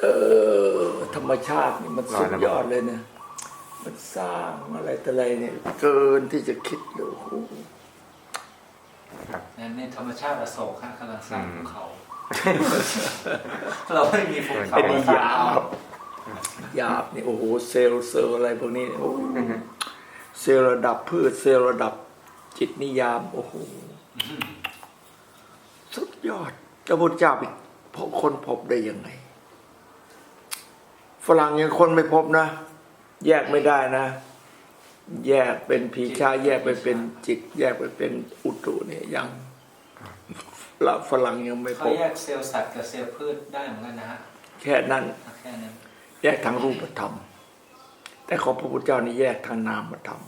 เออ ธรรมชาตินี่มันสุดยอดเลยเนี่ยมันสร้างอะไรแต่อะไรเนี่ย เกินที่จะคิดเลยโอ้โหนั่นนี่ธรรมชาติอโศกฮะกำลังสร้างภูเขา เราไม่มีภูเขาเป็นมาหสร้ายางเอาบหยาบนี่โอ้โหเซลล์เซลล์อะไรพวกนี้โอ้โหเซลล์ระดับพืชเซลล์ระดับจิตนิยาม โอ้โหสุดยอดเจ้าพุทธเจ้าไปพบคนพบได้ยังไง ฝรั่งยังคนไม่พบนะ แยกไม่ได้นะ แยกเป็นผีชาแยกไปเป็นจิต แยกไปเป็นอุตุเนี่ยยังละฝรั่งยังไม่พเขาบ แยกเซลล์สัตว์กับเซลล์พืชได้เหมือนกันนะฮะแค่นั้น แค่นั้นแยกทางรูปธรรม แต่ของพระพุทธเจ้านี่แยกทางนามธรรม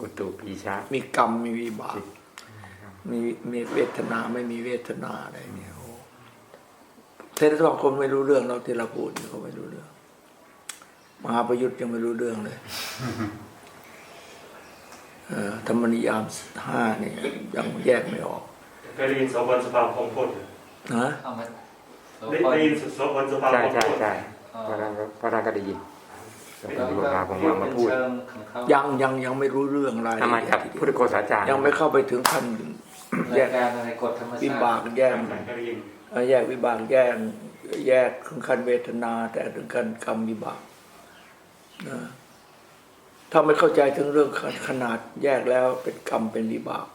อุตุปีชามีกรรมมีวิบาก มีมีเวทนาไม่มีเวทนาอะไรเนี่ยโอ้ เทศบาลคนไม่รู้เรื่องเราที่เราพูดนี่เขาไม่รู้เรื่อง มหาประยุทธ์ยังไม่รู้เรื่องเลยเอ่อธรรมนิยามห้าเนี่ยยังแยกไม่ออกเคยได้ยินโสพลสภาพของพจน์นะเอามาโสได้พลได้ยินโสพลสภาพใช่ของใช่พจน์ใช่พระท่านก็พระท่านก็ได้ยินแล้วก็มีคนมาผมว่ามาเป็นพูดเชิงของเขายังยังยังไม่รู้เรื่องรายทำไมละเอียกับดทีเดีพุทธยวโกษาจารย์ยังไม่เข้าไปถึงขั้นแยรากยการอะไรกฎธรรมวิชาบากติแยกเคยได้ยิน แยกวิบากแยกแยกถึงขั้นเวทนา แต่ถึงขั้นกรรมวิบากนะถ้าไม่เข้าใจถึงเรื่องขนาดแยกแล้วเป็นกรรมเป็นวิบาก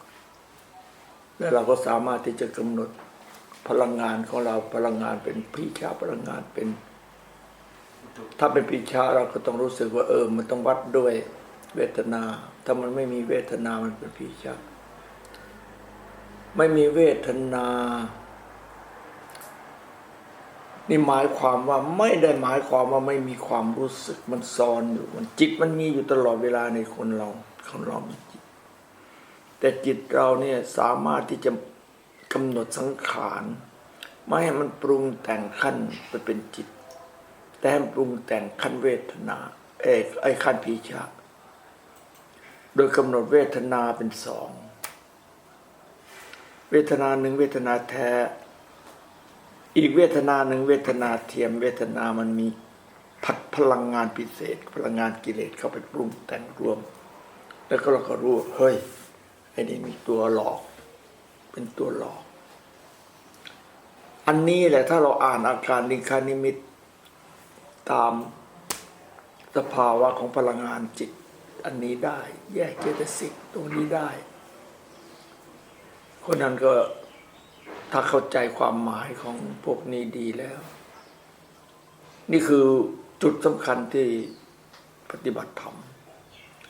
แล้วเราก็สามารถที่จะกำหนดพลังงานของเราพลังงานเป็นพีชาพลังงานเป็น ถ้าเป็นปีชาเราก็ต้องรู้สึกว่าเออ มันต้องวัดด้วยเวทนา ถ้ามันไม่มีเวทนามันเป็นปีชาไม่มีเวทนา นี่หมายความว่าไม่ได้หมายความว่าไม่มีความรู้สึกมันซ้อนอยู่มันจิตมันมีอยู่ตลอดเวลาในคนเราคนเรามีจิต แต่จิตเราเนี่ยสามารถที่จะกำหนดสังขารไม่ให้มันปรุงแต่งขั้นไปเป็นจิต แต่ให้ปรุงแต่งขั้นเวทนาเอกไอ้ขั้นพีชาโดยกำหนดเวทนาเป็นสองเวทนาหนึ่งเวทนาแท้ อีกเวทนาหนึ่งเวทนาเทียมเวทนามันมีผัดพลังงานพิเศษ พลังงานกิเลสเข้าไปปรุงแต่งรวม แล้วก็เราก็รู้เฮ้ยไอ้นี่มีตัวหลอก เป็นตัวหลอก อันนี้แหละถ้าเราอ่านอาการนิคานิมิตตามสภาวะของพลังงานจิต อันนี้ได้ แยกเจตสิกตรงนี้ได้ คนนั้นก็ ถ้าเข้าใจความหมายของพวกนี้ดีแล้ว นี่คือจุดสำคัญที่ปฏิบัติธรรม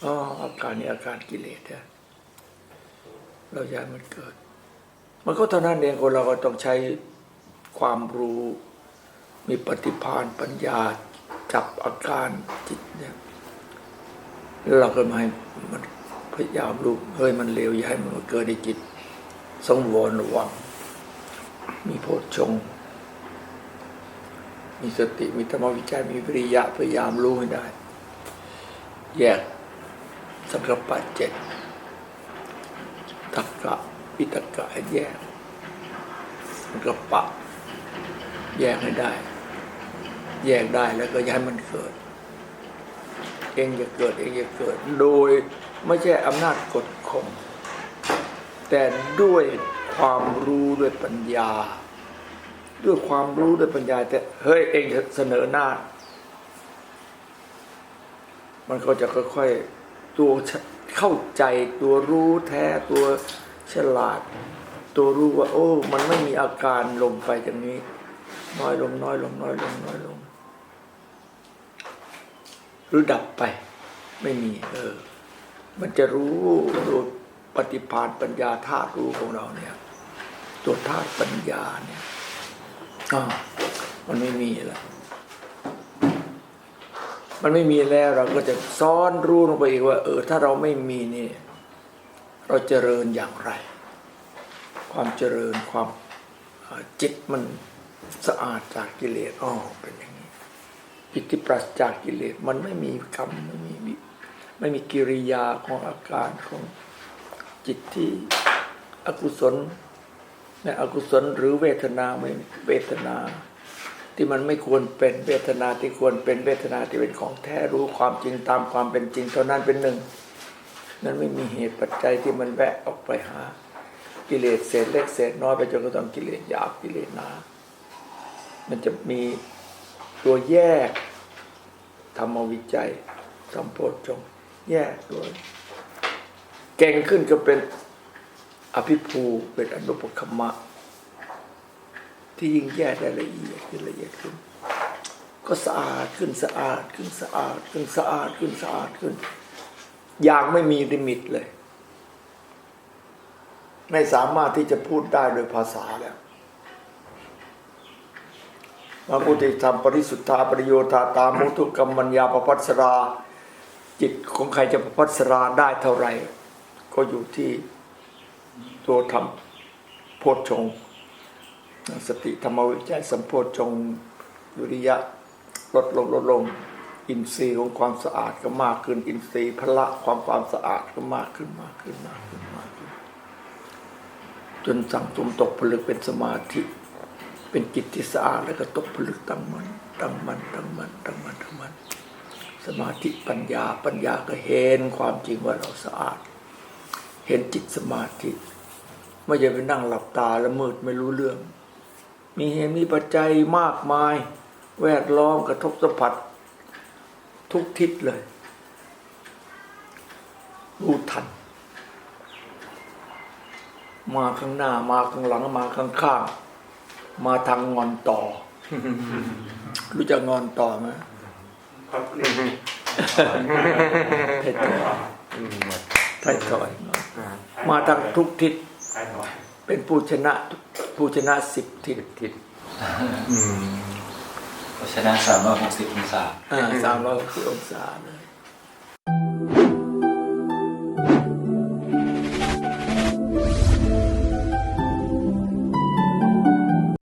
อ๋ออาการนี้อาการกิเลสเนี่ยเราอยากมันเกิด มันก็เท่านั้นเองคนเราก็ต้องใช้ความรู้มีปฏิภาณปัญญาจับอาการจิตเนี่ยเราก็มาให้มันพยายามรู้เฮ้ยมันเลวอย่าให้มันเกิดในจิตสงวนระวัง มีโพชฌงมีสติมีธรรมวิจัยมีวิริยะพยายามรู้ให้ได้ แยกสังกปะเจ็ดตักกะวิตกะให้แยกสังกปะ แยกให้ได้ แยกได้แล้วก็ย้ายมันเกิด เองจะเกิดเองจะเกิด โดยไม่ใช่อำนาจกดข่มแต่ด้วย ความรู้ด้วยปัญญา ด้วยความรู้ด้วยปัญญา แต่เฮ้ยเองเสนอหน้า มันก็จะค่อยๆตัวเข้าใจตัวรู้แท้ตัวฉลาด ตัวรู้ว่า โอ้ มันไม่มีอาการลงไปอย่างนี้ น้อยลงน้อยลงน้อยลงน้อยลงหรือดับไป ไม่มี เออ มันจะรู้โดยปฏิภาณปัญญาธาตุรู้ของเราเนี่ย ตัวธาตุปัญญาเนี่ยอ่ามันไม่มีแล้วมันไม่มีแล้วเราก็จะซ้อนรู้ลงไปอีกว่า เออ ถ้าเราไม่มีนี่ เราเจริญอย่างไร ความเจริญความจิตมันสะอาดจากกิเลสอ๋อเป็นอย่างนี้จิตที่ปราศจากกิเลสมันไม่มีกรรมไม่มีวิไม่มีกิริยาของอาการของจิตที่อกุศล ในอกุศลหรือเวทนาไม่เวทนา ที่มันไม่ควรเป็นเวทนาที่ควรเป็นเวทนาที่เป็นของแท้รู้ความจริงตามความเป็นจริงเท่านั้นเป็นหนึ่ง นั้นไม่มีเหตุปัจจัยที่มันแวะออกไปหา กิเลสเศษเล็กเศษน้อยไปจนกระทั่งกิเลสหยาบกิเลสหนามันจะมีตัวแยกธรรมวิจัยสัมโพธจงแยกตัวเก่งขึ้นก็เป็น อภิภูเป็นอนุปคัมะ ที่ยิ่งแยกได้ละเอียดขึ้นละเอียดขึ้น ก็สะอาดขึ้นสะอาดขึ้นสะอาดขึ้นสะอาดขึ้นสะอาดขึ้น อย่างไม่มีลิมิตเลย ไม่สามารถที่จะพูดได้โดยภาษาแล้วมาพุติธรรมปริสุทธาปริโยธาตามุทุกรรมัญญาปพัสรา จิตของใครจะประพัสราได้เท่าไหร่ ก็อยู่ที่ ตัวธรรมโพชฌงสติธรรมวิจัยสัมโพชฌงค์วิริยะลดลงลดลง อินทรีย์ของความสะอาดก็มากขึ้น อินทรีย์พละความความสะอาดก็มากขึ้นมากขึ้นมากขึ้นมากขึ้น จนสั่งตุมตกผลึกเป็นสมาธิ เป็นจิตที่สะอาดแล้วก็ตกผลึกตั้งมันตั้งมันตั้งมันตั้งมันตั้งมัน สมาธิปัญญาปัญญาก็เห็นความจริงว่าเราสะอาด เห็นจิตสมาธิ ไม่ใช่ไปนั่งหลับตาแล้วมืดไม่รู้เรื่อง มีเหตุมีปัจจัยมากมาย แวดล้อมกระทบสัมผัส ทุกทิศเลย รู้ทัน มาข้างหน้ามาข้างหลังมาข้างข้างๆมาทางงอนต่อ รู้จักงอนต่อไหมครับนี่ไทยทอ ยอืมหมดไทยทอยอ่ามาทางทุกทิศใช่ครับเป็นผู้ชนะผู้ชนะสิบทิศทิศอืมเพราะฉะนั้นสามร้อยหกสิบองศาสามร้อยสิบองศาเลย